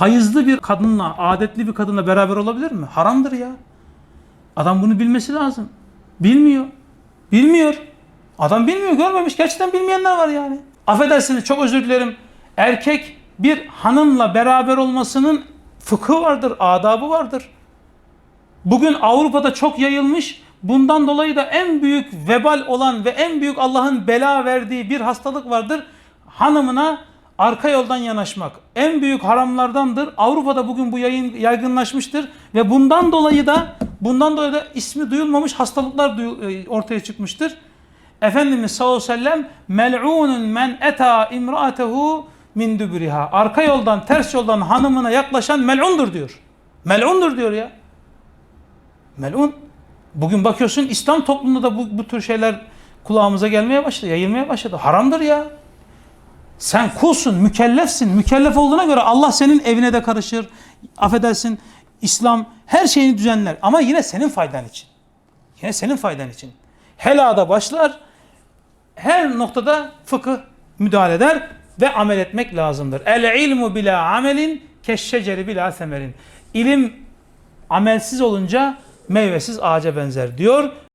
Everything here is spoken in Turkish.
hayızlı bir kadınla, adetli bir kadınla beraber olabilir mi? Haramdır ya. Adam bunu bilmesi lazım. Bilmiyor. Bilmiyor. Adam bilmiyor, görmemiş. Gerçekten bilmeyenler var yani. Affedersiniz, çok özür dilerim. Erkek bir hanımla beraber olmasının fıkhı vardır, adabı vardır. Bugün Avrupa'da çok yayılmış. Bundan dolayı da en büyük vebal olan ve en büyük Allah'ın bela verdiği bir hastalık vardır. Hanımına arka yoldan yanaşmak. En büyük haramlardandır. Avrupa'da bugün bu yayın yaygınlaşmıştır ve bundan dolayı da bundan dolayı da ismi duyulmamış hastalıklar e, ortaya çıkmıştır. Efendimiz sallallahu aleyhi ve sellem mel'unun men eta imra'atehu min dübriha. Arka yoldan, ters yoldan hanımına yaklaşan mel'undur diyor. Mel'undur diyor ya. Melun. Bugün bakıyorsun İslam toplumunda da bu, bu tür şeyler kulağımıza gelmeye başladı, yayılmaya başladı. Haramdır ya. Sen kulsun, mükellefsin. Mükellef olduğuna göre Allah senin evine de karışır. Affedersin, İslam her şeyini düzenler. Ama yine senin faydan için. Yine senin faydan için. Helada başlar, her noktada fıkıh müdahale eder ve amel etmek lazımdır. El ilmu bila amelin keşşeceri bila semerin. İlim amelsiz olunca meyvesiz ağaca benzer diyor.